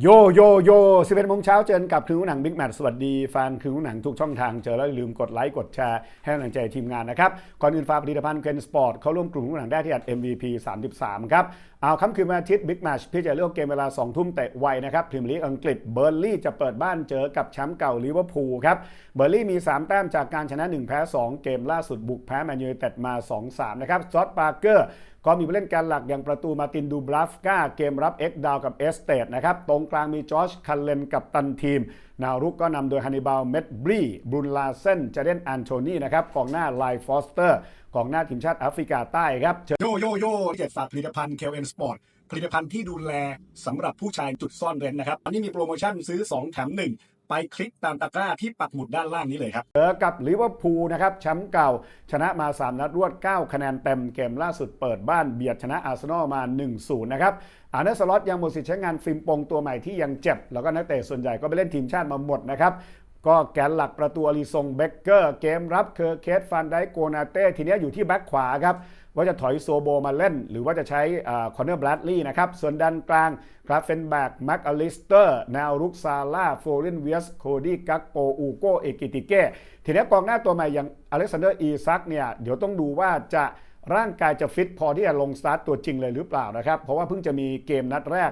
โยโยโย11โมงเช้าเจอกับคืนหนังบิ๊กแมทสวัสดีแฟนคืนหนังทุกช่องทางเจอแล้วอย่าลืมกดไลค์กดแชร์ให้กำลังใจทีมงานนะครับ ก่อนอื่นฝากผลิตภัณฑ์เกนสปอร์ตเข้าร่วมกลุ่มหนังได้ที่อัด MVP 33 ครับ เอาค่ำคืนวันอาทิตย์บิ๊กแมชพี่จะเลือกเกมเวลา 2 ทุ่มเตะไวนะครับพรีเมียร์ลีกอังกฤษเบอร์ลี่จะเปิดบ้านเจอกับแชมป์เก่าลิเวอร์พูลครับเบอร์ลี่มี 3 แต้มจากการชนะ 1 แพ้ 2 เกมล่าสุดบุกแพ้แมนยูเต็ดมา 2-3 นะครับจอร์ดปาร์เกอร์ก็มีผู้เล่นการหลักอย่างประตูมาตินดูบราฟกาเกมรับเอ็กดาวกับเอสเตดนะครับ ตรงกลางมีจอร์จคันเลนกับตันทีมแนวรุกก็นำโดยฮันนิบาลเมดบรีบรุนลาเซนเจเดนแอนโทนีนะครับกองหน้าไลฟอสเตอร์ กองหน้าทีมชาติแอฟริกาใต้ครับโยโยโย่เจ็ดฝากผลิตภัณฑ์ KLN Sport ผลิตภัณฑ์ที่ดูแลสำหรับผู้ชายจุดซ่อนเร้นนะครับอันนี้มีโปรโมชั่นซื้อ 2 แถม 1 ไปคลิกตามตะกร้าที่ปักหมุดด้านล่างนี้เลยครับเจอกับลิเวอร์พูลนะครับแชมป์เก่า ชนะมา 3 นัดรวด 9 คะแนนเต็มเกมล่าสุดเปิดบ้านเบียดชนะอาร์เซนอลมา 1-0 นะครับอาร์เนสลอตยังหมดสิทธิ์ใช้งานฟิล์มปงตัวใหม่ที่ยังเจ็บ แล้วก็นักเตะส่วนใหญ่ก็ไปเล่นทีมชาติมาหมดนะครับ ก็แกนหลักประตูอลิซงเบเกอร์ เกมรับเคอร์เคสฟันไดโกนาเต้ ทีนี้อยู่ที่แบ็คขวาครับ ว่าจะถอยโซโบมาเล่น หรือว่าจะใช้คอนเนอร์บลัดลีย์นะครับ ส่วนด้านกลางคราฟเฟนแบกแม็กอลิสเตอร์แนวรุกซาร่าโฟลินเวียสโคดี้กักโปอูโกเอกิติเก้ ทีนี้กองหน้าตัวใหม่อย่างอเล็กซานเดอร์อีซักเนี่ยเดี๋ยวต้องดูว่าจะร่างกายจะฟิตพอที่จะลงสตาร์ตตัวจริงเลยหรือเปล่านะครับเพราะว่าเพิ่งจะมีเกมนัดแรก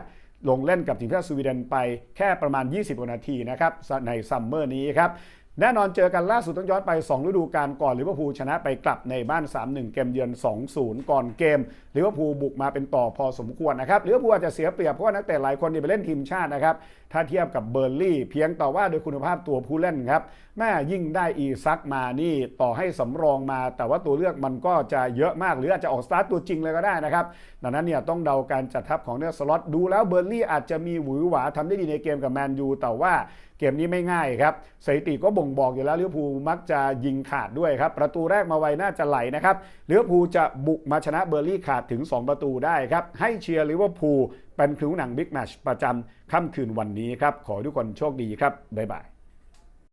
ลงเล่นกับทีมชาติสวีเดนไปแค่ประมาณ 20กว่านาทีนะครับในซัมเมอร์นี้ครับ แน่นอนเจอกันล่าสุดต้องย้อนไป 2 ฤดูกาลก่อนลิเวอร์พูลชนะไปกลับในบ้าน 3-1 เกมเยือน 2-0 ก่อนเกมลิเวอร์พูลบุกมาเป็นต่อพอสมควรนะครับลิเวอร์พูลอาจจะเสียเปรียบเพราะว่านักเตะหลายคนนี่ไปเล่นทีมชาตินะครับ ถ้าเทียบกับเบอร์ลี่ เพียงแต่ว่าโดยคุณภาพตัวผู้เล่นครับแม่ยิ่งได้อีซักมานี่ต่อให้สำรองมา แต่ว่าตัวเลือกมันก็จะเยอะมากหรืออาจจะออกสตาร์ทตัวจริงเลยก็ได้นะครับดังนั้นเนี่ยต้องเดาการจัดทัพของเนอร์สล็อตดูแล้วเบอร์ลี่อาจจะมีหวือหวาทำได้ดีในเกมกับแมนยูแต่ว่าเกมนี้ไม่ง่ายครับสถิติก็บงบอกอยู่แล้วลิเวอร์พูลมักจะยิงขาดด้วยครับ ประตูแรกมาไวน่าจะไหลนะครับลิเวอร์พูลจะบุกมาชนะเบอร์ลี่ขาดถึง 2 ประตูได้ครับ ให้เชียร์ลิเวอร์พูลเป็นคิวหนังบิ๊กแมชประจำค่ำคืนวันนี้ครับ ขอทุกคนโชคดีครับบ๊ายบาย